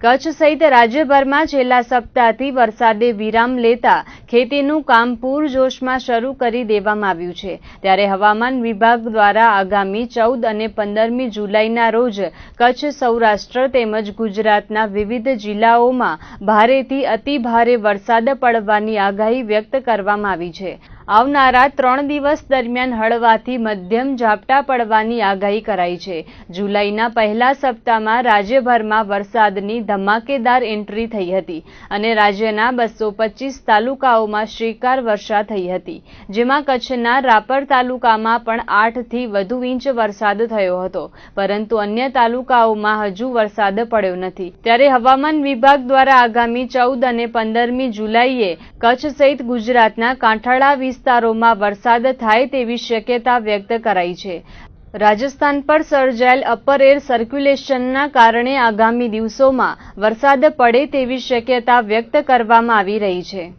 કચ્છ સહિત રાજ્યભરમાં છેલ્લા સપ્તાહથી વરસાદે વિરામ લેતા ખેતીનું કામ પૂરજોશમાં શરૂ કરી દેવામાં આવ્યું છે. ત્યારે હવામાન વિભાગ દ્વારા આગામી ચૌદ અને પંદરમી જુલાઈના રોજ કચ્છ, સૌરાષ્ટ્ર તેમજ ગુજરાતના વિવિધ જિલ્લાઓમાં ભારેથી અતિભારે વરસાદ પડવાની આગાહી વ્યક્ત કરવામાં આવી છે. આવનારા ત્રણ દિવસ દરમિયાન હળવાથી મધ્યમ ઝાપટા પડવાની આગાહી કરાઈ છે. જુલાઈના પહેલા સપ્તાહમાં રાજ્યભરમાં વરસાદની ધમાકેદાર એન્ટ્રી થઈ હતી અને રાજ્યના બસો તાલુકાઓમાં શ્રીકાર વર્ષા થઈ હતી, જેમાં કચ્છના રાપર તાલુકામાં પણ આઠથી વધુ ઇંચ વરસાદ થયો હતો, પરંતુ અન્ય તાલુકાઓમાં હજુ વરસાદ પડ્યો નથી. ત્યારે હવામાન વિભાગ દ્વારા આગામી ચૌદ અને પંદરમી જુલાઈએ કચ્છ સહિત ગુજરાતના કાંઠાળા વિસ્તારોમાં વરસાદ થાય તેવી શક્યતા વ્યક્ત કરાઈ છે. રાજસ્થાન પર સર્જાયેલ અપર એર સર્ક્યુલેશનના કારણે આગામી દિવસોમાં વરસાદ પડે તેવી શક્યતા વ્યક્ત કરવામાં આવી રહી છે.